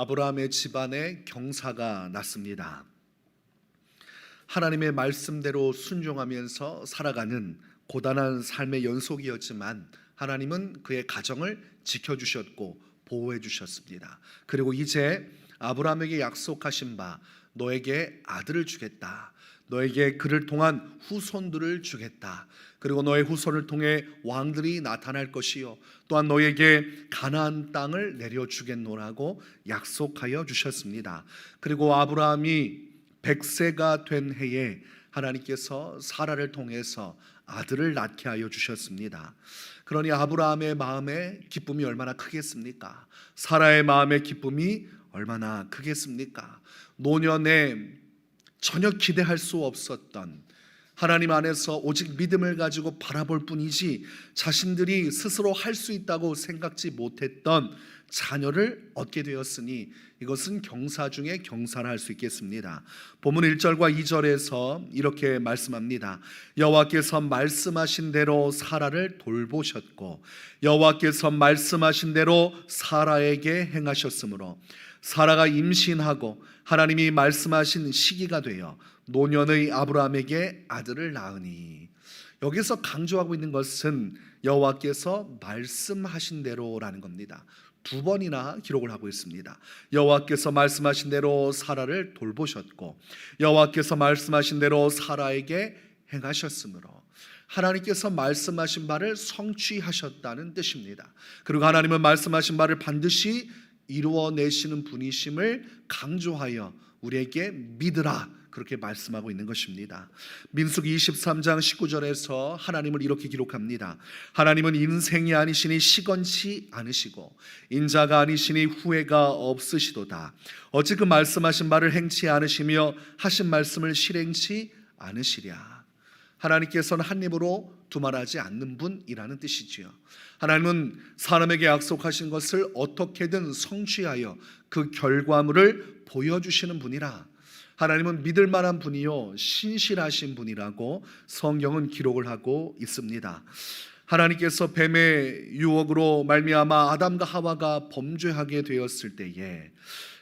아브라함의 집안에 경사가 났습니다. 하나님의 말씀대로 순종하면서 살아가는 고단한 삶의 연속이었지만 하나님은 그의 가정을 지켜주셨고 보호해 주셨습니다. 그리고 이제 아브라함에게 약속하신 바 너에게 아들을 주겠다. 너에게 그를 통한 후손들을 주겠다. 그리고 너의 후손을 통해 왕들이 나타날 것이요 또한 너에게 가나안 땅을 내려 주겠노라고 약속하여 주셨습니다. 그리고 아브라함이 100세가 된 해에 하나님께서 사라를 통해서 아들을 낳게 하여 주셨습니다. 그러니 아브라함의 마음에 기쁨이 얼마나 크겠습니까? 사라의 마음의 기쁨이 얼마나 크겠습니까? 노년에 전혀 기대할 수 없었던 하나님 안에서 오직 믿음을 가지고 바라볼 뿐이지 자신들이 스스로 할 수 있다고 생각지 못했던 자녀를 얻게 되었으니 이것은 경사 중에 경사를 할 수 있겠습니다. 본문 1절과 2절에서 이렇게 말씀합니다. 여호와께서 말씀하신 대로 사라를 돌보셨고 여호와께서 말씀하신 대로 사라에게 행하셨으므로 사라가 임신하고 하나님이 말씀하신 시기가 되어 노년의 아브라함에게 아들을 낳으니 여기서 강조하고 있는 것은 여호와께서 말씀하신 대로라는 겁니다. 두 번이나 기록을 하고 있습니다. 여호와께서 말씀하신 대로 사라를 돌보셨고 여호와께서 말씀하신 대로 사라에게 행하셨으므로 하나님께서 말씀하신 바를 성취하셨다는 뜻입니다. 그리고 하나님은 말씀하신 바를 반드시 이루어내시는 분이심을 강조하여 우리에게 믿으라 그렇게 말씀하고 있는 것입니다. 민수기 23장 19절에서 하나님을 이렇게 기록합니다. 하나님은 인생이 아니시니 시건치 않으시고 인자가 아니시니 후회가 없으시도다. 어찌 그 말씀하신 말을 행치 않으시며 하신 말씀을 실행치 않으시랴. 하나님께서는 한 입으로 두말하지 않는 분이라는 뜻이지요. 하나님은 사람에게 약속하신 것을 어떻게든 성취하여 그 결과물을 보여주시는 분이라. 하나님은 믿을 만한 분이요 신실하신 분이라고 성경은 기록을 하고 있습니다. 하나님께서 뱀의 유혹으로 말미암아 아담과 하와가 범죄하게 되었을 때에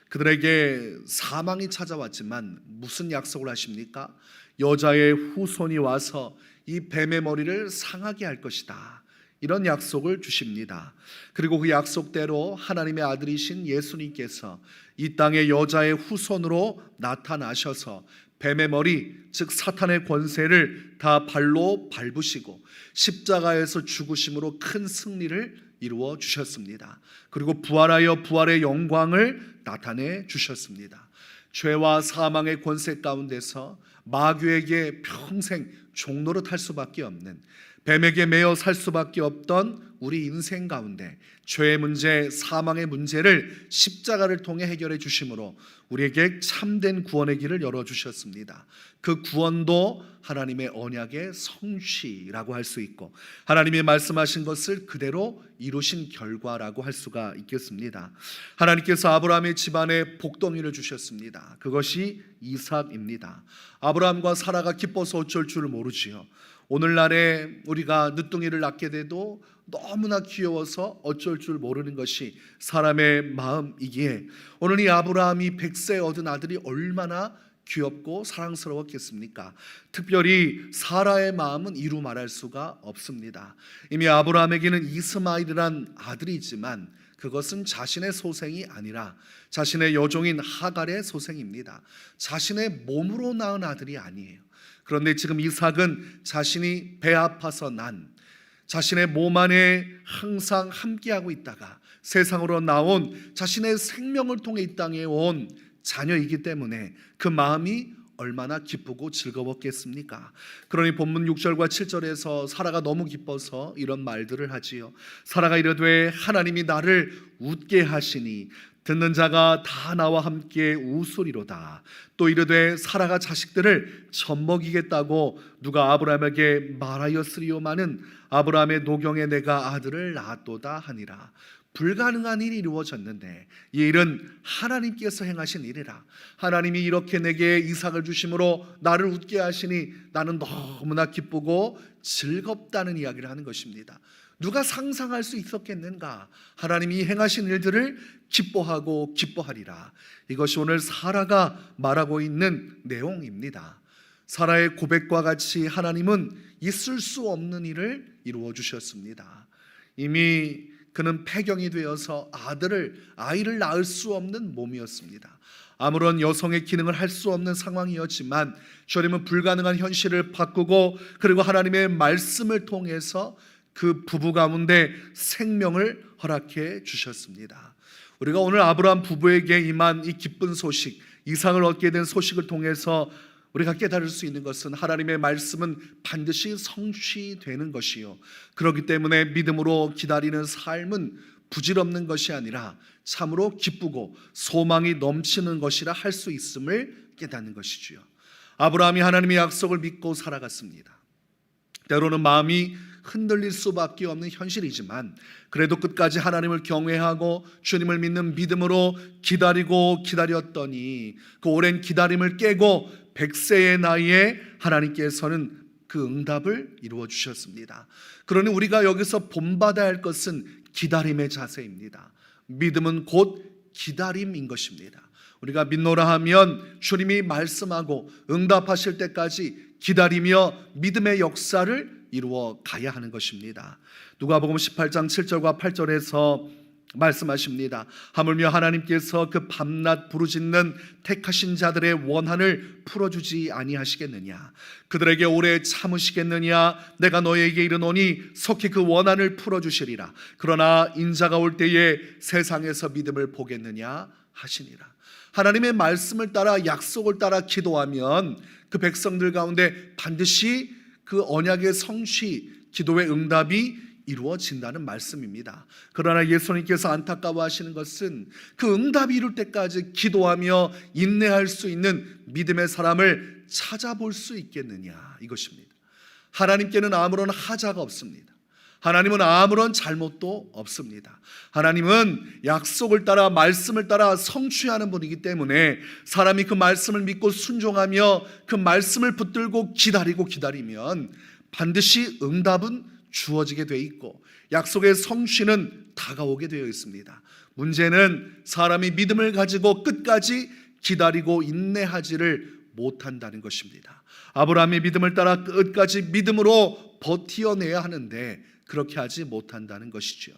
그들에게 사망이 찾아왔지만 무슨 약속을 하십니까? 여자의 후손이 와서 이 뱀의 머리를 상하게 할 것이다. 이런 약속을 주십니다. 그리고 그 약속대로 하나님의 아들이신 예수님께서 이 땅의 여자의 후손으로 나타나셔서 뱀의 머리, 즉 사탄의 권세를 다 발로 밟으시고 십자가에서 죽으심으로 큰 승리를 이루어 주셨습니다. 그리고 부활하여 부활의 영광을 나타내 주셨습니다. 죄와 사망의 권세 가운데서 마귀에게 평생 종로로 탈 수밖에 없는 뱀에게 매여 살 수밖에 없던 우리 인생 가운데 죄의 문제, 사망의 문제를 십자가를 통해 해결해 주심으로 우리에게 참된 구원의 길을 열어 주셨습니다. 그 구원도 하나님의 언약의 성취라고 할 수 있고 하나님이 말씀하신 것을 그대로 이루신 결과라고 할 수가 있겠습니다. 하나님께서 아브라함의 집안에 복덩이를 주셨습니다. 그것이 이삭입니다. 아브라함과 사라가 기뻐서 어쩔 줄 모르지요. 오늘날에 우리가 늦둥이를 낳게 돼도 너무나 귀여워서 어쩔 줄 모르는 것이 사람의 마음이기에 오늘 이 아브라함이 백세 얻은 아들이 얼마나 귀엽고 사랑스러웠겠습니까? 특별히 사라의 마음은 이루 말할 수가 없습니다. 이미 아브라함에게는 이스마일이란 아들이지만 그것은 자신의 소생이 아니라 자신의 여종인 하갈의 소생입니다. 자신의 몸으로 낳은 아들이 아니에요. 그런데 지금 이삭은 자신이 배 아파서 난 자신의 몸 안에 항상 함께하고 있다가 세상으로 나온 자신의 생명을 통해 이 땅에 온 자녀이기 때문에 그 마음이 얼마나 기쁘고 즐거웠겠습니까? 그러니 본문 6절과 7절에서 사라가 너무 기뻐서 이런 말들을 하지요. 사라가 이르되 하나님이 나를 웃게 하시니 듣는 자가 다 나와 함께 웃으리로다. 또 이르되 사라가 자식들을 젖먹이겠다고 누가 아브라함에게 말하였으리요마는 아브라함의 노경에 내가 아들을 낳았도다 하니라. 불가능한 일이 이루어졌는데 이 일은 하나님께서 행하신 일이라. 하나님이 이렇게 내게 이삭을 주심으로 나를 웃게 하시니 나는 너무나 기쁘고 즐겁다는 이야기를 하는 것입니다. 누가 상상할 수 있었겠는가? 하나님이 행하신 일들을 기뻐하고 기뻐하리라. 이것이 오늘 사라가 말하고 있는 내용입니다. 사라의 고백과 같이 하나님은 있을 수 없는 일을 이루어 주셨습니다. 이미 그는 폐경이 되어서 아들을 아이를 낳을 수 없는 몸이었습니다. 아무런 여성의 기능을 할 수 없는 상황이었지만 주님은 불가능한 현실을 바꾸고 그리고 하나님의 말씀을 통해서 그 부부 가운데 생명을 허락해 주셨습니다. 우리가 오늘 아브라함 부부에게 임한 이 기쁜 소식, 이상을 얻게 된 소식을 통해서 우리가 깨달을 수 있는 것은 하나님의 말씀은 반드시 성취되는 것이요. 그렇기 때문에 믿음으로 기다리는 삶은 부질없는 것이 아니라 참으로 기쁘고 소망이 넘치는 것이라 할 수 있음을 깨닫는 것이지요. 아브라함이 하나님의 약속을 믿고 살아갔습니다. 때로는 마음이 흔들릴 수밖에 없는 현실이지만 그래도 끝까지 하나님을 경외하고 주님을 믿는 믿음으로 기다리고 기다렸더니 그 오랜 기다림을 깨고 100세의 나이에 하나님께서는 그 응답을 이루어 주셨습니다. 그러니 우리가 여기서 본받아야 할 것은 기다림의 자세입니다. 믿음은 곧 기다림인 것입니다. 우리가 믿노라 하면 주님이 말씀하고 응답하실 때까지 기다리며 믿음의 역사를 이루어 가야 하는 것입니다. 누가복음 18장 7절과 8절에서 말씀하십니다. 하물며 하나님께서 그 밤낮 부르짖는 택하신 자들의 원한을 풀어주지 아니하시겠느냐? 그들에게 오래 참으시겠느냐? 내가 너에게 이르노니 속히 그 원한을 풀어주시리라. 그러나 인자가 올 때에 세상에서 믿음을 보겠느냐 하시니라. 하나님의 말씀을 따라 약속을 따라 기도하면 그 백성들 가운데 반드시 그 언약의 성취, 기도의 응답이 이루어진다는 말씀입니다. 그러나 예수님께서 안타까워하시는 것은 그 응답이 이룰 때까지 기도하며 인내할 수 있는 믿음의 사람을 찾아볼 수 있겠느냐 이것입니다. 하나님께는 아무런 하자가 없습니다. 하나님은 아무런 잘못도 없습니다. 하나님은 약속을 따라 말씀을 따라 성취하는 분이기 때문에 사람이 그 말씀을 믿고 순종하며 그 말씀을 붙들고 기다리고 기다리면 반드시 응답은 주어지게 돼 있고 약속의 성취는 다가오게 되어 있습니다. 문제는 사람이 믿음을 가지고 끝까지 기다리고 인내하지를 못한다는 것입니다. 아브라함의 믿음을 따라 끝까지 믿음으로 버티어내야 하는데 그렇게 하지 못한다는 것이죠.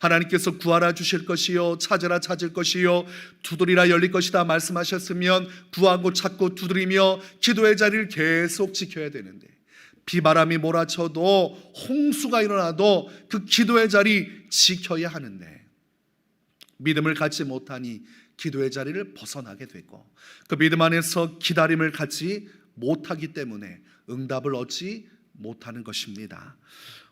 하나님께서 구하라 주실 것이요 찾으라 찾을 것이요 두드리라 열릴 것이다 말씀하셨으면 구하고 찾고 두드리며 기도의 자리를 계속 지켜야 되는데 비바람이 몰아쳐도 홍수가 일어나도 그 기도의 자리 지켜야 하는데 믿음을 갖지 못하니 기도의 자리를 벗어나게 되고 그 믿음 안에서 기다림을 갖지 못하기 때문에 응답을 얻지 못하는 것입니다.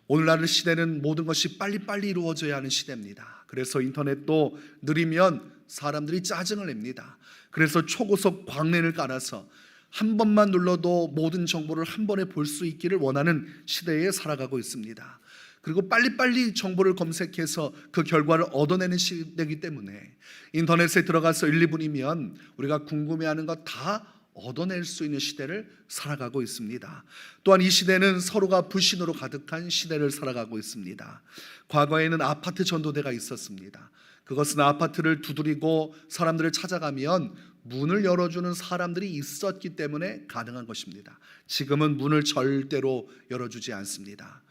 오늘날 시대는 모든 것이 빨리빨리 이루어져야 하는 시대입니다. 그래서 인터넷도 느리면 사람들이 짜증을 냅니다. 그래서 초고속 광랜을 깔아서 한 번만 눌러도 모든 정보를 한 번에 볼 수 있기를 원하는 시대에 살아가고 있습니다. 그리고 빨리빨리 정보를 검색해서 그 결과를 얻어내는 시대이기 때문에 인터넷에 들어가서 1, 2분이면 우리가 궁금해하는 것 다 얻어낼 수 있는 시대를 살아가고 있습니다. 또한 이 시대는 서로가 불신으로 가득한 시대를 살아가고 있습니다. 과거에는 아파트 전도대가 있었습니다. 그것은 아파트를 두드리고 사람들을 찾아가면 문을 열어주는 사람들이 있었기 때문에 가능한 것입니다. 지금은 문을 절대로 열어주지 않습니다.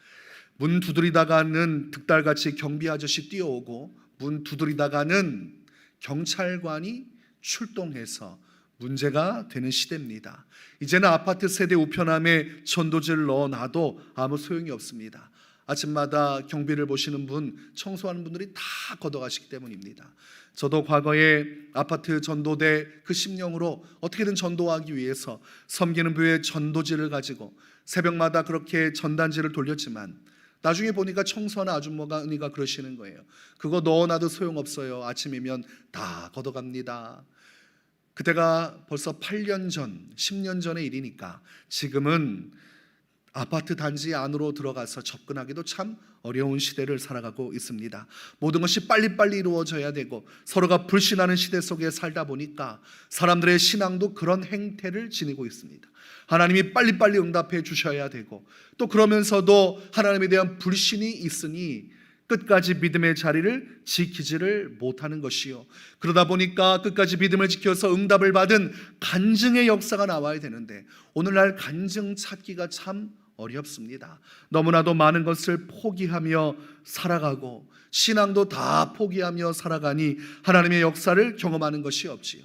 문 두드리다가는 득달같이 경비 아저씨 뛰어오고 문 두드리다가는 경찰관이 출동해서 문제가 되는 시대입니다. 이제는 아파트 세대 우편함에 전도지를 넣어놔도 아무 소용이 없습니다. 아침마다 경비를 보시는 분, 청소하는 분들이 다 걷어가시기 때문입니다. 저도 과거에 아파트 전도대 그 심령으로 어떻게든 전도하기 위해서 섬기는 부의 전도지를 가지고 새벽마다 그렇게 전단지를 돌렸지만 나중에 보니까 청소하는 아주머니가 은희가 그러시는 거예요. 그거 넣어놔도 소용없어요. 아침이면 다 걷어갑니다. 그때가 벌써 8년 전, 10년 전의 일이니까 지금은 아파트 단지 안으로 들어가서 접근하기도 참 어려운 시대를 살아가고 있습니다. 모든 것이 빨리빨리 이루어져야 되고 서로가 불신하는 시대 속에 살다 보니까 사람들의 신앙도 그런 행태를 지니고 있습니다. 하나님이 빨리빨리 응답해 주셔야 되고 또 그러면서도 하나님에 대한 불신이 있으니 끝까지 믿음의 자리를 지키지를 못하는 것이요. 그러다 보니까 끝까지 믿음을 지켜서 응답을 받은 간증의 역사가 나와야 되는데 오늘날 간증 찾기가 참 어렵습니다. 너무나도 많은 것을 포기하며 살아가고 신앙도 다 포기하며 살아가니 하나님의 역사를 경험하는 것이 없지요.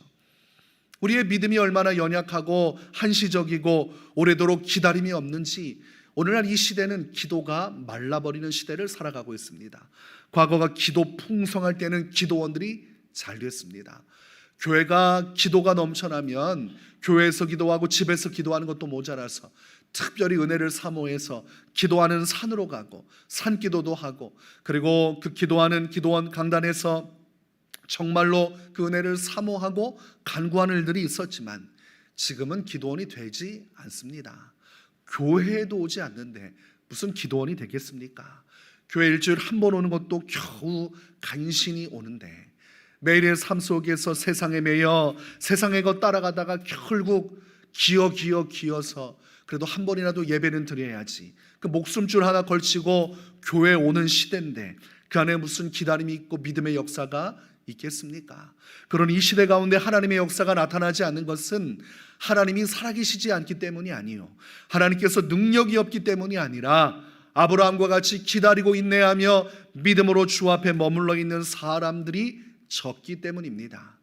우리의 믿음이 얼마나 연약하고 한시적이고 오래도록 기다림이 없는지 오늘날 이 시대는 기도가 말라버리는 시대를 살아가고 있습니다. 과거가 기도 풍성할 때는 기도원들이 잘 됐습니다. 교회가 기도가 넘쳐나면 교회에서 기도하고 집에서 기도하는 것도 모자라서 특별히 은혜를 사모해서 기도하는 산으로 가고 산 기도도 하고 그리고 그 기도하는 기도원 강단에서 정말로 그 은혜를 사모하고 간구하는 일들이 있었지만 지금은 기도원이 되지 않습니다. 교회에도 오지 않는데 무슨 기도원이 되겠습니까? 교회 일주일 한 번 오는 것도 겨우 간신히 오는데 매일의 삶 속에서 세상에 매여 세상의 것 따라가다가 결국 기어 기어 기어서 그래도 한 번이라도 예배는 드려야지. 그 목숨줄 하나 걸치고 교회 오는 시대인데 그 안에 무슨 기다림이 있고 믿음의 역사가 있겠습니까? 그런 이 시대 가운데 하나님의 역사가 나타나지 않는 것은 하나님이 살아계시지 않기 때문이 아니요. 하나님께서 능력이 없기 때문이 아니라 아브라함과 같이 기다리고 인내하며 믿음으로 주 앞에 머물러 있는 사람들이 적기 때문입니다.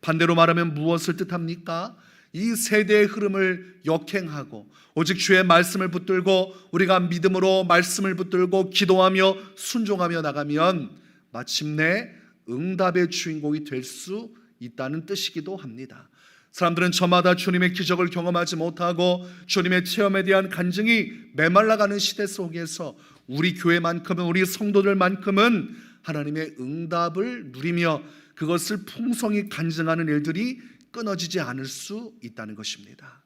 반대로 말하면 무엇을 뜻합니까? 이 세대의 흐름을 역행하고 오직 주의 말씀을 붙들고 우리가 믿음으로 말씀을 붙들고 기도하며 순종하며 나가면 마침내 응답의 주인공이 될 수 있다는 뜻이기도 합니다. 사람들은 저마다 주님의 기적을 경험하지 못하고 주님의 체험에 대한 간증이 메말라가는 시대 속에서 우리 교회만큼은 우리 성도들만큼은 하나님의 응답을 누리며 그것을 풍성히 간증하는 일들이 끊어지지 않을 수 있다는 것입니다.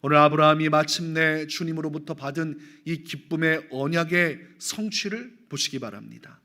오늘 아브라함이 마침내 주님으로부터 받은 이 기쁨의 언약의 성취를 보시기 바랍니다.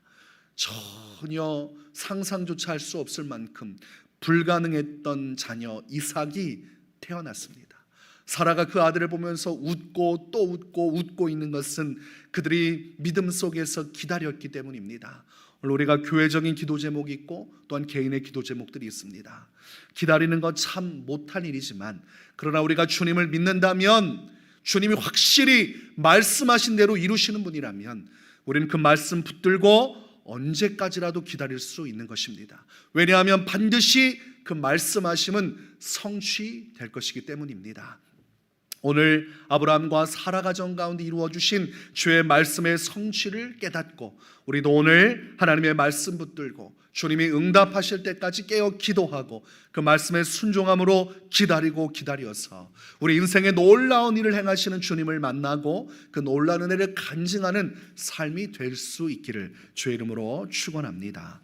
전혀 상상조차 할 수 없을 만큼 불가능했던 자녀 이삭이 태어났습니다. 사라가 그 아들을 보면서 웃고 또 웃고 웃고 있는 것은 그들이 믿음 속에서 기다렸기 때문입니다. 우리가 교회적인 기도 제목이 있고 또한 개인의 기도 제목들이 있습니다. 기다리는 것 참 못할 일이지만 그러나 우리가 주님을 믿는다면 주님이 확실히 말씀하신 대로 이루시는 분이라면 우리는 그 말씀 붙들고 언제까지라도 기다릴 수 있는 것입니다. 왜냐하면 반드시 그 말씀하심은 성취될 것이기 때문입니다. 오늘 아브라함과 사라 가정 가운데 이루어 주신 주의 말씀의 성취를 깨닫고 우리도 오늘 하나님의 말씀 붙들고 주님이 응답하실 때까지 깨어 기도하고 그 말씀에 순종함으로 기다리고 기다려서 우리 인생에 놀라운 일을 행하시는 주님을 만나고 그 놀라운 은혜를 간증하는 삶이 될 수 있기를 주의 이름으로 축원합니다.